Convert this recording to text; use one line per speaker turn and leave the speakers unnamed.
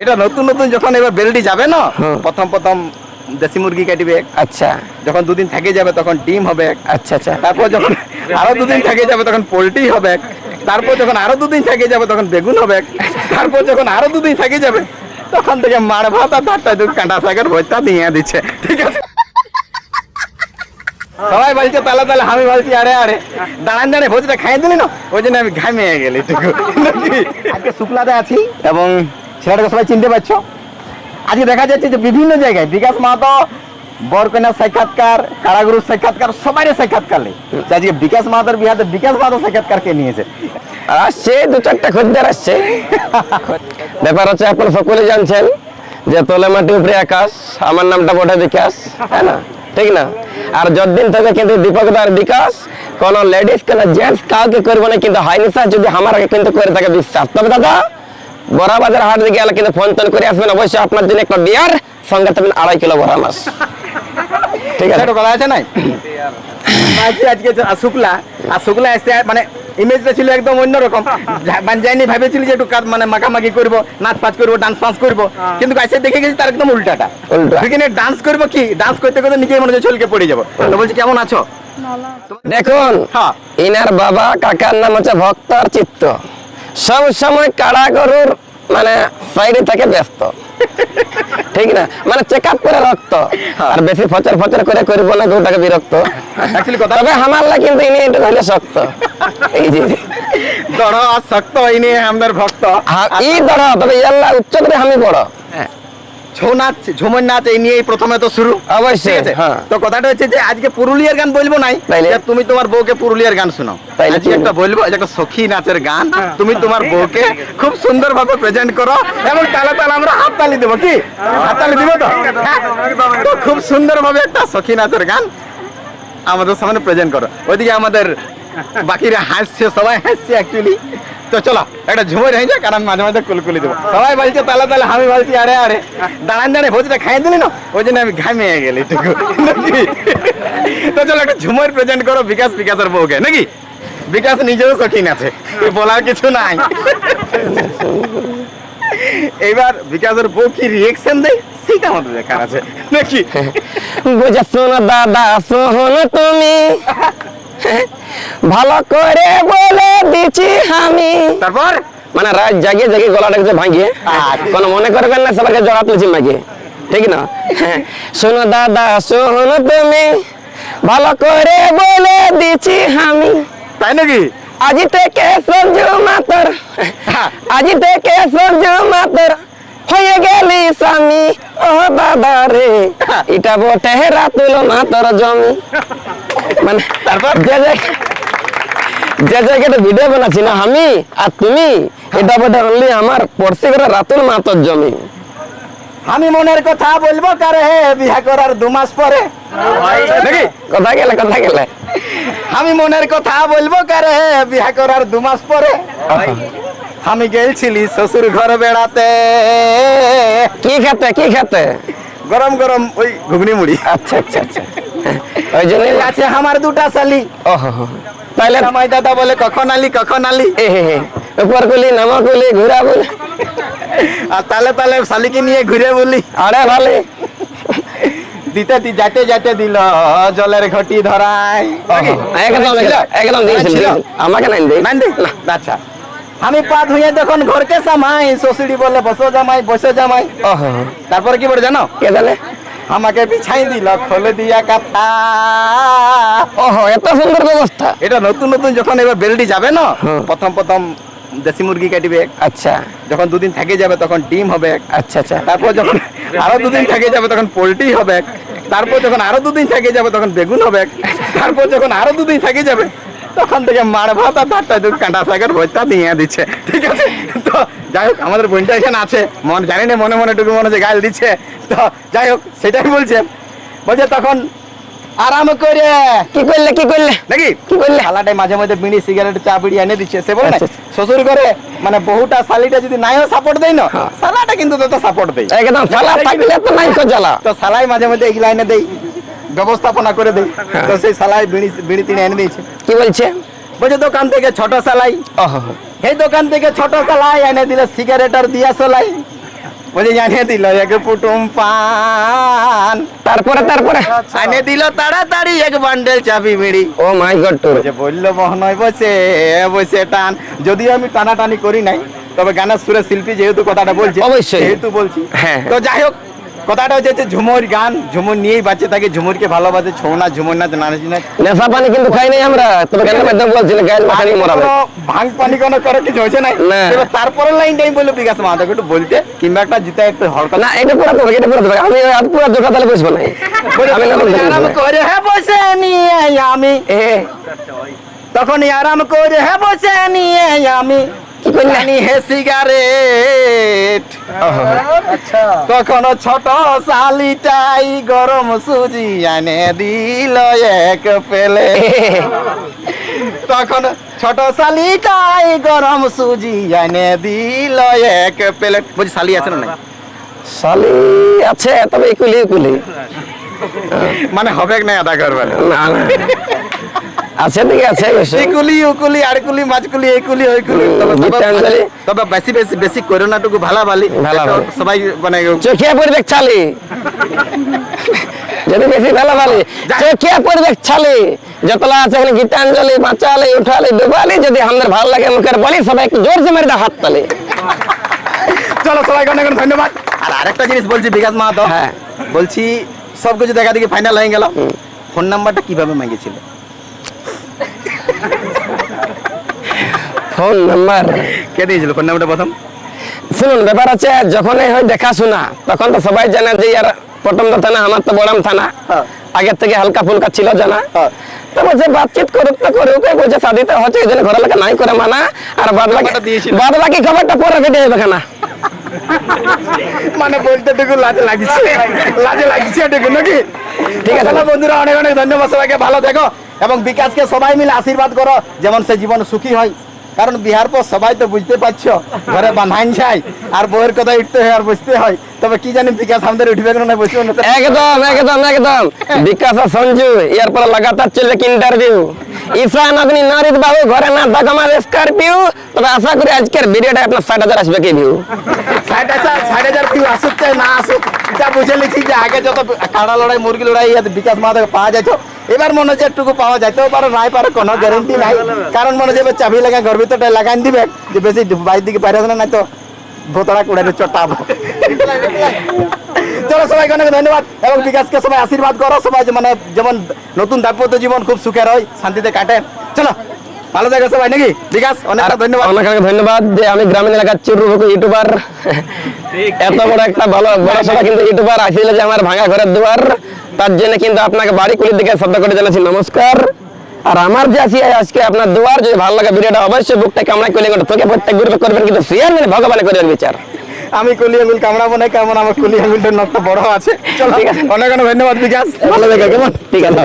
এটা নতুন নতুন যখন এবার বেলডি যাবে না প্রথম প্রথম দেশি মুরগি কাটিবে।
আচ্ছা।
যখন দুদিন থেকে যাবে তখন ডিম হবে
আচ্ছা আচ্ছা।
তারপর যখন আরও দুদিন থেকে যাবে তখন পোলট্রি হবে তারপর যখন আরও দুদিন থেকে যাবে তখন বেগুন হবে তারপর যখন আরও দুদিন থেকে যাবে তখন থেকে মার ভাত আর ধারটা দুধ কাঁটা শাকের ভর্তা দিয়ে দিচ্ছে। ঠিক আছে? সবাই বলছে তাহলে তাহলে আমি বলছি আরে আরে দাঁড়ান দাঁড়ে ভোজটা খাইয়ে দিলি না? ওই জন্য আমি ঘামিয়ে গেলি আজকে শুক্লাতে আছি। এবং ছেলেটাকে সবাই চিনতে পারছ? আজকে দেখা যাচ্ছে যে বিভিন্ন জায়গায় বিকাশ মাহাতো বরকন্যার সাক্ষাৎকার কারাগুরুর সাক্ষাৎকার সবাই সাক্ষাৎকার নেই। আজকে বিকাশ মাহাতোর বিহাতে বিকাশ মাহাতো সাক্ষাৎকার কে নিয়েছে?
আসছে, দু চারটা খদ্দের আসছে। ব্যাপার হচ্ছে, আপনারা সকলে জানছেন যে তোলে মাটি উপরে আকাশ, আমার নামটা বটে বিকাশ, তাই না? ঠিক না? আর যতদিন থেকে কিন্তু দীপক দার বিকাশ, কোন লেডিস কোন জেন্টস কাউকে করব না, কিন্তু হয় নিশা যদি আমার কিন্তু করে থাকে, বিশ্বাস। তবে দাদা বড়া বাজার হাট দিকে গেলে কিন্তু ফোন টোন করে আসবেন। অবশ্যই আপনার জন্য একটা বিয়ার সঙ্গে থাকবেন আড়াই কিলো বড়া মাছ। ঠিক আছে?
সেটা বলা আছে নাই? আজকে আজকে যে শুক্লা আর শুক্লা এসে মানে ইমেজটা ছিল একদম অন্যরকম মানে যাইনি ভেবেছিল যে একটু মানে মাখামাখি করব নাচ করব ডান্স ফান্স করব কিন্তু এসে দেখে গেছি তার একদম উল্টাটা।
উল্টা।
এখানে ডান্স করব কি? ডান্স করতে করতে নিজেই মনে হচ্ছে ছলকে পড়ে যাব। তো বলছি কেমন আছো?
দেখুন
হ্যাঁ।
ইনার বাবা কাকার নাম হচ্ছে ভক্তর চিত্ত। সব সময় কাড়া গরুর মানে সাইডে থেকে ব্যস্ত। ঠিক না? মানে চেক আপ করে রক্ত। আর বেশি ফচর ফচর করে করে বলে গরুটাকে বিরক্ত। তবে আমার কিন্তু ইনি একটু হইলে শক্ত। এই যে
দড় আর শক্ত ইনি আমাদের ভক্ত।
হা- ই ধর তবে ইয়াল্লা উচ্চতরে আমি বড়।
ছৌ নাচ ঝুমর নাচ এই নিয়েই প্রথমে তো শুরু।
অবশ্যই? হ্যাঁ।
তো কথাটা হচ্ছে যে আজকে পুরুলিয়ার গান বলব নাই। তুমি তোমার বউকে পুরুলিয়ার গান শোনাও।
তাইলে
আজকে
কি
একটা বলব একটা সখী নাচের গান। তুমি তোমার বউকে খুব সুন্দর ভাবে প্রেজেন্ট করো এবং তালে তালে আমরা হাততালি দেবো কি? হাততালি দিব তো? হ্যাঁ? তো খুব সুন্দর ভাবে একটা সখী নাচের গান আমাদের সামনে প্রেজেন্ট করো। ওইদিকে আমাদের বাকিরা হাসছে, সবাই হাসছে অ্যাকচুয়ালি তো চলো, একটা ঝুমে হয়ে যাক, আর আমি মাঝে মাঝে কুলকুলি দেবো। সবাই বলছে তাহলে তাহলে আমি বলছি, আরে আরে। দাঁড়ান দাঁড়ে ভোজটা খাই দিলি না? ওই জন্য আমি ঘামিয়ে গেলি তো চলো, একটা ঝুমর প্রেজেন্ট করো, বিকাশ বিকাশের বউকে, নাকি? বিকাশ নিজেও শখিন আছে, বলার কিছু নাই। এইবার বিকাশের বউ কি রিয়েকশন দেয়? সেটা আমাদের দেখার আছে। নাকি?
বুঝে শোনো দাদা, শোনো তুমি। ভালো করে বলে দিছি আমি।
তারপর?
মানে রাত জাগিয়ে জাগিয়ে গলাটাকে যে ভাঙিয়ে কোনো মনে করবেন না সবাইকে জড়া তুলছি মাগিয়ে। ঠিক না? হ্যাঁ, শোনো দাদা শোনো তুমি। ভালো করে বলে দিছি আমি।
তাই নাকি?
আজি থেকে সঞ্জু মাতর আজি থেকে সঞ্জু মাতর হয়ে গেলি স্বামী। ও দাদা রে এটা বটে রাতুল মাতর জমি। মানে
তারপর?
যে যে জায়গাটা ভিডিও বানাচ্ছি না আমি আর তুমি এটা বটে অনলি আমার পড়শি করে রাতুল মাতর জমি।
আমি মনের কথা বলব কারে বিয়া করার দু মাস পরে।
কথা গেলে কথা গেলে।
আমি মনের কথা বলব কারে বিয়া করার দু মাস পরে। আমি গেছিলি শ্বশুর ঘর বেড়াতে।
কি খেতে কি খেতে?
গরম গরম ওই ঘুগনি মুড়ি।
আচ্ছা আচ্ছা আচ্ছা। ওই জন্য
আছে আমার দুটা শালি
ওহো। তাইলে
জামাই দাদা বলে কখন আলি কখন আলি?
এ হে হে, উপর গুলি নামা গুলি ঘুরা বলি
আর তালে তালে শালিকে নিয়ে ঘুরে বলি।
আরে ভালে।
দিতে দি যাতে যাতে দিল জলের ঘটি ধরায় নাকি?
একদম একদম দিয়েছিল
ছিল?
দিয়েছিল। আমাকে নাই দিই
আচ্ছা। আমি পা ধুয়ে যখন ঘরকে সামাই শ্বশুরি বলে বসো জামাই বসো জামাই। তারপরে কি বলে জানো?
কে জানে
আমাকে বিছাই দিল খোলে দিয়া কথা।
ওহো এত সুন্দর ব্যবস্থা।
এটা নতুন নতুন যখন এবার বেলডি যাবে না প্রথম প্রথম দেশি মুরগি কাটিবে।
আচ্ছা।
যখন দুদিন থেকে যাবে তখন ডিম হবে।
আচ্ছা আচ্ছা।
তারপর যখন আরও দুদিন থেকে যাবে তখন পোলট্রি হবে। তারপর যখন আরও দুদিন থেকে যাবে তখন বেগুন হবে। তারপর যখন আরও দুদিন থেকে যাবে তখন থেকে মার ভাত আর দুধ কাঁটা শাকের ভর্তা দিয়ে দিচ্ছে। ঠিক আছে? তো যাই হোক আমাদের বোনটা এখানে আছে। মন জানি না মনে মনে টুকু মনে হচ্ছে গাল দিচ্ছে। তো যাই হোক সেটাই বলছে। বলছে তখন আরাম করে।
কি করলে কি করলে?
নাকি?
কি করলে?
শালাটাই মাঝে মাঝে বিড়ি সিগারেট চা বিড়ি এনে দিচ্ছে। সে বলে না
আচ্ছা,
শ্বশুর করে মানে বহুটা শালিটা যদি নাইও সাপোর্ট দেয় না শালাটা কিন্তু তত সাপোর্ট দেয়।
একদম ফালা থাকলে তো নাই কো জ্বালা।
তো সালাই মাঝে মাঝে এই লাইনে দেই ব্যবস্থাপনা করে দেই তো সেই সালাই বিড়ি বিড়ি তিনে এনে দিয়েছে।
কি বলছে?
বলছে দোকান থেকে ছোট সালাই
ওহো
এই দোকান থেকে ছোট সালাই এনে দিলে সিগারেট আর দিয়া সালাই বলছে জানিয়ে দিল এক পুটুম পান।
তারপরে তারপরে।
আনে দিল তাড়াতাড়ি এক বান্ডেল চাবি মিড়ি
ও মাই গড টুর
যে বলল বহনয় বসে বসে টান। যদিও আমি টানাটানি করি নাই তবে গানের সুরে শিল্পী যেহেতু কথাটা বলছে
অবশ্যই।
যেহেতু বলছি।
হ্যাঁ।
তো যাই হোক কথাটা হচ্ছে যে ঝুমুর গান ঝুমুর নিয়েই বাচ্চা থাকে ঝুমুরকে ভালোবাসে ছৌ নাচ ঝুমুর নাচ নাচ নাচ।
নেশা পানি কিন্তু খাই নাই আমরা। তবে মাধ্যম বলছিল গায়ের মরাবে।
ভাঙ পানি কোনো করে কিছু হয়েছে নাই?
না।
এবার তারপরের লাইনটা আমি বলল বিকাশ মাহাতাকে একটু বলতে কিংবা একটা জুতা একটু হলকা
না এটা পুরো দেবে এটা পুরো দেবে আমি পুরো তাহলে বসবো না। আমি
আরাম করে হ্যাঁ বসে নিয়ে আমি। তখন আরাম করে হ্যাঁ বসে নিয়ে আমি।
কি করলে?
জানি হে সিগারেট তখন ছোট শালিটাই গরম সুজি আনে দিল এক পেলে তখন ছোট শালিটাই গরম সুজি আনে দিল এক প্লেট বলছি শালি আছে না?
শালি আছে তবে ইকুলি ইকুলি
মানে হবে না আদা করবেন?
না না। আছে দিকে আছে
ইকুলি উকুলি আড়কুলি মাছকুলি এইকুলি ওইকুলি তবে তবে- বেশি বেশি বেশি করোনাটুকু ভালা ভালি। সবাই মানে
চোখে পরিবেশ ছালি। যদি বেশি ভালো ভালি চোখে পরিবেশ ছালি। যতলা আছে এখানে গীতাঞ্জলি বাঁচালি উঠালি ডুবালি যদি আমাদের ভালো লাগে মুখের বলি সবাই একটু জোর সে মেরে দাও হাত তালি।
চলো সবাইকে অনেক ধন্যবাদ। আর আরেকটা জিনিস বলছি বিকাশ মাহাতো।
হ্যাঁ।
বলছি সব কিছু দেখা দেখি ফাইনাল হয়ে গেল। ফোন নাম্বারটা কীভাবে মাগিয়েছিল?
ফোন নাম্বার
কে দিয়েছিল ফোন নাম্বারটা প্রথম?
শুনুন ব্যাপার আছে যখনই হয় দেখাশোনা তখন তো সবাই জানে যে ইয়ার তো থানা আমার তো বড়াম থানা।
হ্যাঁ।
আগের থেকে হালকা ফুলকা ছিল জানা।
হ্যাঁ।
তো বলছে বাতচিত করুক তো করুক বলছে শাদিতে হচ্ছে এই জন্য ঘরের লোকে নাই করে মানা আর বাদ বাকি বাদ বাকি খবরটা পরে
মানে বলতে টুকু লাজে লাগছে। লাজে লাগছে টুকু নাকি?
ঠিক আছে।
বন্ধুরা অনেক অনেক ধন্যবাদ সবাইকে। ভালো দেখো এবং বিকাশকে সবাই মিলে আশীর্বাদ করো যেমন সে জীবন সুখী হয়। কারণ বিহার পর সবাই তো বুঝতে পারছ ঘরে বান্ধাইন যায় আর বউয়ের কথা উঠতে হয় আর বুঝতে হয়। তবে কি জানি বিকাশ আমাদের উঠবে না বসবে না।
একদম একদম একদম। বিকাশ আর সঞ্জু পরে লাগাতার চলবে ইন্টারভিউ ঈশান অগ্নি নরিত বাবু ঘরে না থাক আমার স্করপিও তবে আশা করি আজকের ভিডিওটা আপনার ষাট হাজার আসবে কি ভিউ
ষাট হাজার ষাট হাজার কেউ আসুক চাই না আসুক যা বুঝে লিখি যে আগে যত কাড়া লড়াই মুরগি লড়াই বিকাশ মা থেকে পাওয়া যাইতো এবার মনে হচ্ছে একটুকু পাওয়া যাইতেও পারো নাই পারো কোনো গ্যারেন্টি নাই। কারণ মনে হচ্ছে চাবি লাগা ঘর ভিতরটা লাগাই দিবে যে বেশি বাইর দিকে বাইরে আসে না নাই তো ভোতরা কুড়াইতে চটাবো চলো সবাইকে অনেক ধন্যবাদ এবং বিকাশকে সবাই আশীর্বাদ করো সবাই মানে যেমন নতুন দাম্পত্য জীবন খুব সুখের হয় শান্তিতে কাটে। চলো ভালো থাকো সবাই নাকি? বিকাশ অনেক ধন্যবাদ।
অনেক অনেক ধন্যবাদ যে আমি গ্রামীণ এলাকার চিরুভুকু ইউটিউবার। এত বড় একটা ভালো বড় সড়া কিন্তু ইউটিউবার আসলে যে আমার ভাঙা ঘরের দুয়ার। তার জন্য কিন্তু আপনাকে বাড়ি কুলির দিকে শ্রদ্ধা করে জানাচ্ছি নমস্কার। আর আমার যে আসি আজকে আপনার দুয়ার যদি ভালো লাগে ভিডিওটা অবশ্যই বুকটা কামড়া করলে তোকে প্রত্যেক গ্রুপে করবেন কিন্তু শেয়ার মানে ভগবানে করবেন বিচার।
আমি কুলি আঙুল কামড়াবো না কেমন আমার কুলি আঙুলটার নখটা বড় আছে। চলো। অনেক অনেক ধন্যবাদ বিকাশ। ভালো লাগে কেমন?
ঠিক আছে।